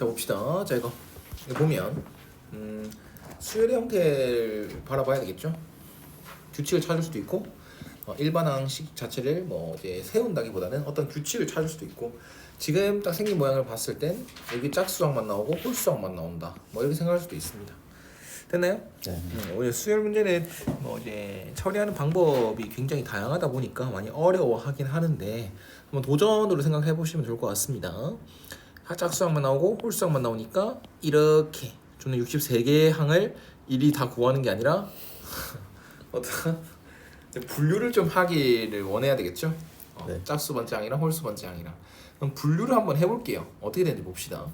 자 봅시다. 자 이거, 이거 보면 음, 수열의 형태를 바라봐야 되겠죠. 규칙을 찾을 수도 있고 어, 일반항식 자체를 뭐 이제 세운다기보다는 어떤 규칙을 찾을 수도 있고 지금 딱 생긴 모양을 봤을 땐 여기 짝수항만 나오고 홀수항만 나온다. 뭐 이렇게 생각할 수도 있습니다. 됐나요? 네. 음, 오늘 수열 문제는 뭐 이제 처리하는 방법이 굉장히 다양하다 보니까 많이 어려워하긴 하는데 한번 도전으로 생각해 보시면 좋을 것 같습니다. 짝수항만 나오고 홀수항만 나오니까 이렇게 저는 63개의 항을 일이 다 구하는 게 아니라 어떤 분류를 좀 하기를 원해야 되겠죠. 어, 네. 짝수 번째항이랑 홀수 번째항이랑 그럼 분류를 한번 해볼게요. 어떻게 되는지 봅시다.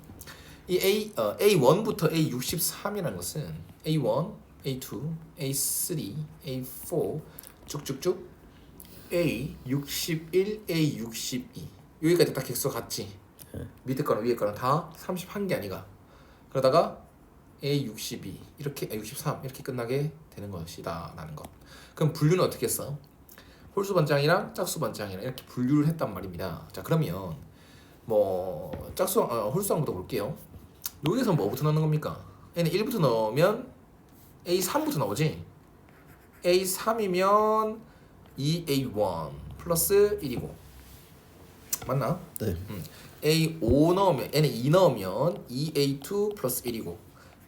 이 A 어, A1부터 A63이라는 것은 A1, A2, A3, A4 쭉쭉쭉 A61, A62 여기까지 딱 객수 같지? 밑에 거랑 위에 거랑 다 31개 아니가? 그러다가 A62 이렇게 A63 이렇게 끝나게 되는 것이다 라는 것. 그럼 분류는 어떻게 했어? 홀수 번장이랑 짝수 번장이랑 이렇게 분류를 했단 말입니다. 자 그러면 뭐 짝수 어, 홀수 항부터 볼게요. 여기서 뭐부터 넣는 겁니까? 얘는 1부터 넣으면 A3부터 나오지. A3이면 2A1 플러스 1이고 맞나? 네. A5 넣으면 얘는 2 넣으면 2A2 플러스 1이고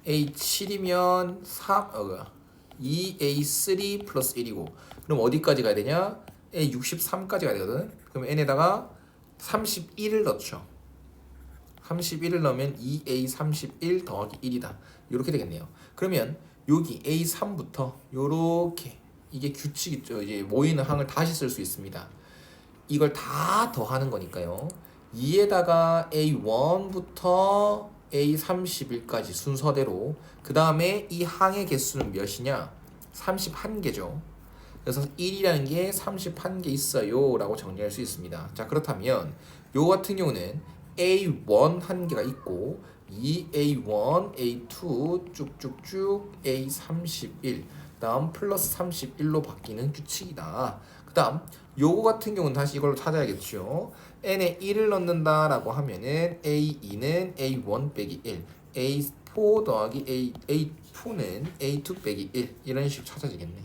A7이면 3 어, 뭐야 2A3 플러스 1이고 그럼 어디까지 가야 되냐? A63까지 가야 되거든. 그럼 n에다가 31을 넣죠. 31을 넣으면 2A31 더하기 1이다. 이렇게 되겠네요. 그러면 여기 A3부터 요렇게 이게 규칙이죠. 이제 모이는 항을 다시 쓸 수 있습니다. 이걸 다 더하는 거니까요. 2에다가 A1부터 A31까지 순서대로 그 다음에 이 항의 개수는 몇이냐? 31개죠. 그래서 1이라는 게 31개 있어요 라고 정리할 수 있습니다. 자 그렇다면 요 같은 경우는 A1 한 개가 있고 2A1, A2 쭉쭉쭉 A31 다음 플러스 31로 바뀌는 규칙이다. 그 다음 요거 같은 경우는 다시 이걸로 찾아야겠죠. n에 1을 넣는다라고 하면은 A2는 A1 빼기 1 A4 더하기 A, A2는 A2 빼기 1 이런 식으로 찾아지겠네.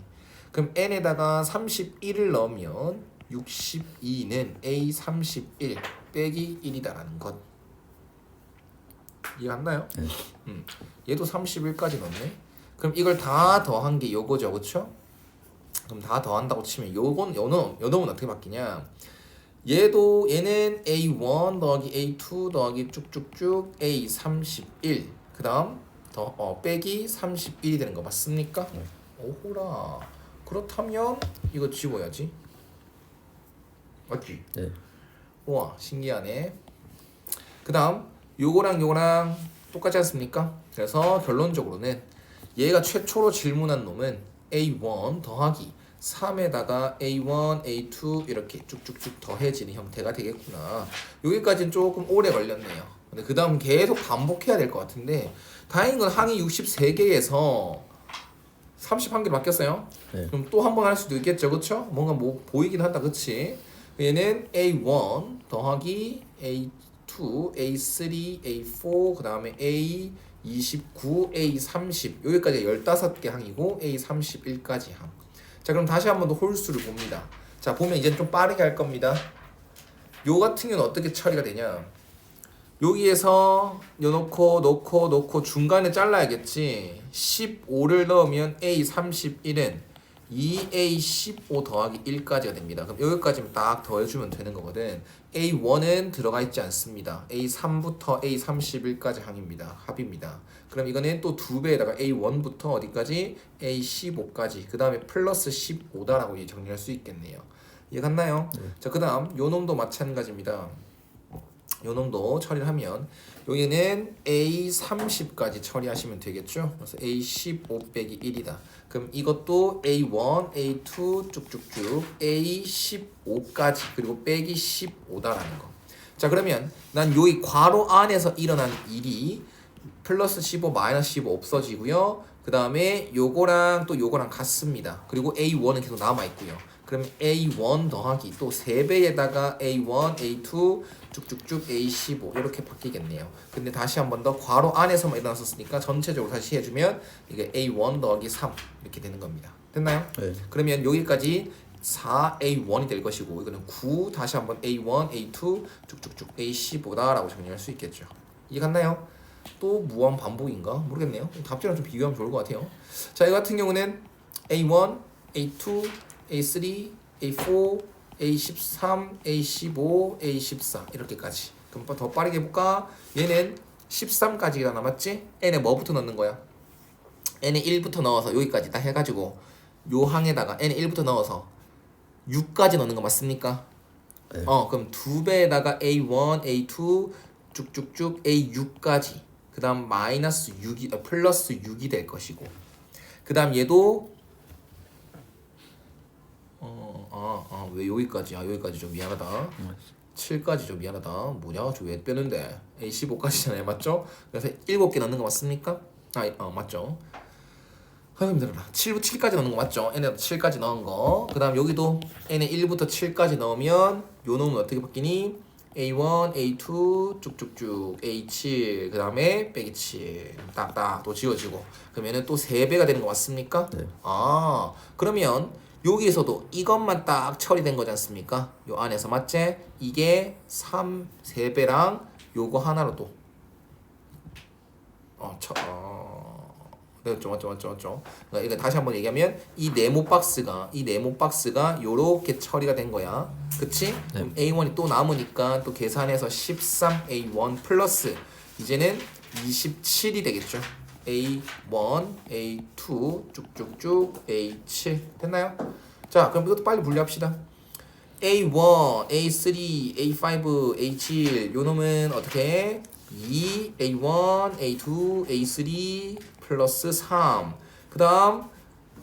그럼 n에다가 31을 넣으면 62는 A31 빼기 1이다라는 것. 이해갔나요? 네. 음, 얘도 31까지 넣네. 그럼 이걸 다 더한 게 요거죠, 그렇죠? 그럼 다 더한다고 치면 요건 요놈 요놈은 어떻게 바뀌냐? 얘도 얘는 A1 더하기 A2 더하기 쭉쭉쭉 A31 그다음 더 어, 빼기 31이 되는 거 맞습니까? 네. 오호라. 그렇다면 이거 지워야지. 맞지? 네. 우와 신기하네. 그다음 요거랑 요거랑 똑같지 않습니까? 그래서 결론적으로는 얘가 최초로 질문한 놈은 A1 더하기 3에다가 A1, A2 이렇게 쭉쭉쭉 더해지는 형태가 되겠구나. 여기까지는 조금 오래 걸렸네요. 근데 그 다음 계속 반복해야 될 것 같은데 다행인 건 항이 63개에서 31개로 바뀌었어요. 네. 그럼 또 한 번 할 수도 있겠죠, 그렇죠? 뭔가 뭐 보이긴 한다, 그렇지? 얘는 A1 더하기 A2, A3, A4, 그 다음에 A29, A30 여기까지 15개 항이고 A31까지 항. 자, 그럼 다시 한 번 더 홀수를 봅니다. 자, 보면 이제 좀 빠르게 할 겁니다. 요 같은 경우는 어떻게 처리가 되냐? 여기에서 넣고 넣고 넣고 중간에 잘라야겠지. 15를 넣으면 A31은 2A15 더하기 1까지가 됩니다. 그럼 여기까지만 딱 더해주면 되는 거거든. A1은 들어가 있지 않습니다. A3부터 A31까지 항입니다. 합입니다. 그럼 이거는 또 두 배에다가 A1부터 어디까지? A15까지. 그 다음에 플러스 15다라고 정리할 수 있겠네요. 이해 갔나요? 자, 그 다음 요 놈도 마찬가지입니다. 요 놈도 처리를 하면 여기는 A30까지 처리하시면 되겠죠. 그래서 A15 빼기 1이다. 그럼 이것도 A1, A2 쭉쭉쭉 A15까지 그리고 빼기 15다라는 거. 자 그러면 난 여기 괄호 안에서 일어난 일이 플러스 15 마이너스 15 없어지고요. 그 다음에 요거랑 또 요거랑 같습니다. 그리고 A1은 계속 남아 있고요. 그 그럼 A1 더하기 또 3배에다가 A1, A2 쭉쭉쭉 A15 이렇게 바뀌겠네요. 근데 다시 한 번 더 괄호 안에서만 일어났었으니까 전체적으로 다시 해주면 이게 A1 더하기 3 이렇게 되는 겁니다. 됐나요? 네. 그러면 여기까지 4A1이 될 것이고 이거는 9 다시 한번 A1, A2 쭉쭉쭉 A15다라고 정리할 수 있겠죠. 이해 갔나요? 또 무한 반복인가 모르겠네요. 답지랑 좀 비교하면 좋을 것 같아요. 자, 이 같은 경우는 A1, A2, A3, A4, A13, A15, A14 이렇게까지. 그럼 더 빠르게 해볼까? 얘는 13까지가 남았지? n에 뭐부터 넣는 거야? n에 1부터 넣어서 여기까지 다 해가지고 요 항에다가 n에 1부터 넣어서 6까지 넣는 거 맞습니까? 네. 어 그럼 두 배에다가 A1, A2 쭉쭉쭉 A6까지 그 다음 마이너스 6이 어, 플러스 6이 될 것이고 그 다음 얘도 어아아 왜 여기까지 아 여기까지 좀 미안하다. 7까지 좀 미안하다. 뭐냐? 저 왜 빼는데? A15까지잖아요. 맞죠? 그래서 7개 넣는 거 맞습니까? 아 어, 맞죠? 7, 7까지 넣는 거 맞죠? n에 7까지 넣은 거그 다음 여기도 n에 1부터 7까지 넣으면 요 놈은 어떻게 바뀌니? A1, A2 쭉쭉쭉. A7 그 다음에 빼기 7 딱딱. 또 지워지고. 그러면은 또 3배가 되는 거 맞습니까? 네. 아 그러면 여기에서도 이것만 딱 처리된 거지 않습니까? 요 안에서 맞지? 이게 3, 3배랑 요거 하나로 또 어, 처, 어, 네, 맞죠, 맞죠, 맞죠, 맞죠. 그러니까 이거 다시 한번 얘기하면 이 네모 박스가 이 네모 박스가 요렇게 처리가 된 거야, 그치? 그럼 A1이 또 남으니까 또 계산해서 13A1 플러스 이제는 27이 되겠죠. A1, A2 쭉쭉쭉 A7 됐나요? 자, 그럼 이것도 빨리 분류합시다. A1, A3, A5, A7 요 놈은 어떻게? 2, A1, A2, A3 플러스 3. 그 다음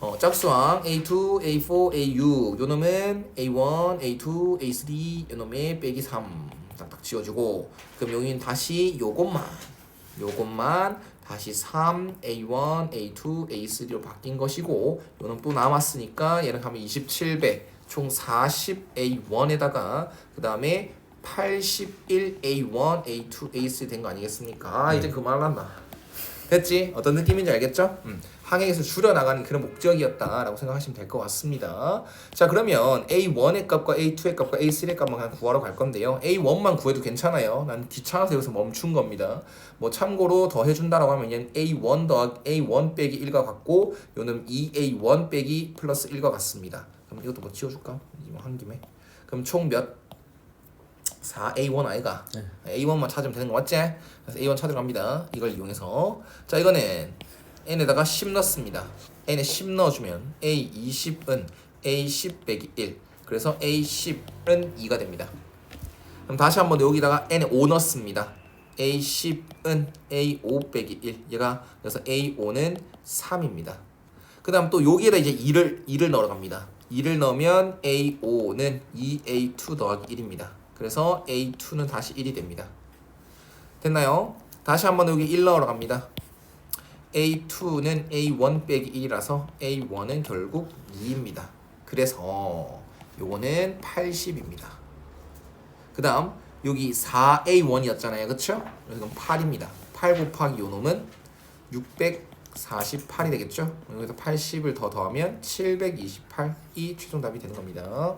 어, 짝수항 A2, A4, A6 요 놈은 A1, A2, A3 요 놈의 빼기 3 딱딱 지워주고. 그럼 여기는 다시 요것만. 요것만 다시 3, A1, A2, A3로 바뀐 것이고 요는 또 남았으니까 얘는 하면 27배 총 40A1에다가 그 다음에 81A1, A2, A3 된 거 아니겠습니까? 아, 이제 그만한다. 됐지? 어떤 느낌인지 알겠죠? 음, 항해에서 줄여나가는 그런 목적이었다라고 생각하시면 될 것 같습니다. 자 그러면 A1의 값과 A2의 값과 A3의 값만 그냥 구하러 갈 건데요. A1만 구해도 괜찮아요. 난 귀찮아서 여기서 멈춘 겁니다. 뭐 참고로 더 해준다라고 하면 얘는 A1 더하기 A1 빼기 1과 같고 요는 2A1 빼기 플러스 1과 같습니다. 그럼 이것도 뭐 지워줄까? 한 김에. 그럼 총 몇? 4A1 아이가 A1만 찾으면 되는 거 맞지? 그래서 A1 찾으러 갑니다 이걸 이용해서 자 이거는 n에다가 10 넣습니다 n에 10 넣어주면 A20은 A10 빼기 1 그래서 A10은 2가 됩니다 그럼 다시 한번 여기다가 n에 5 넣습니다 A10은 A5 빼기 1 얘가 그래서 A5는 3입니다 그 다음 또 여기에다 이제 2를 2를 넣으러 갑니다 2를 넣으면 A5는 2A2 더하기 1입니다 그래서 A2는 다시 1이 됩니다. 됐나요? 다시 한번 여기 1 넣으러 갑니다. A2는 A1 빼기 1이라서 A1은 결국 2입니다. 그래서 요거는 80입니다. 그 다음 여기 4A1이었잖아요. 그쵸? 그래서 그럼 8입니다. 8 곱하기 요 놈은 648이 되겠죠? 여기서 80을 더 더하면 728이 최종 답이 되는 겁니다.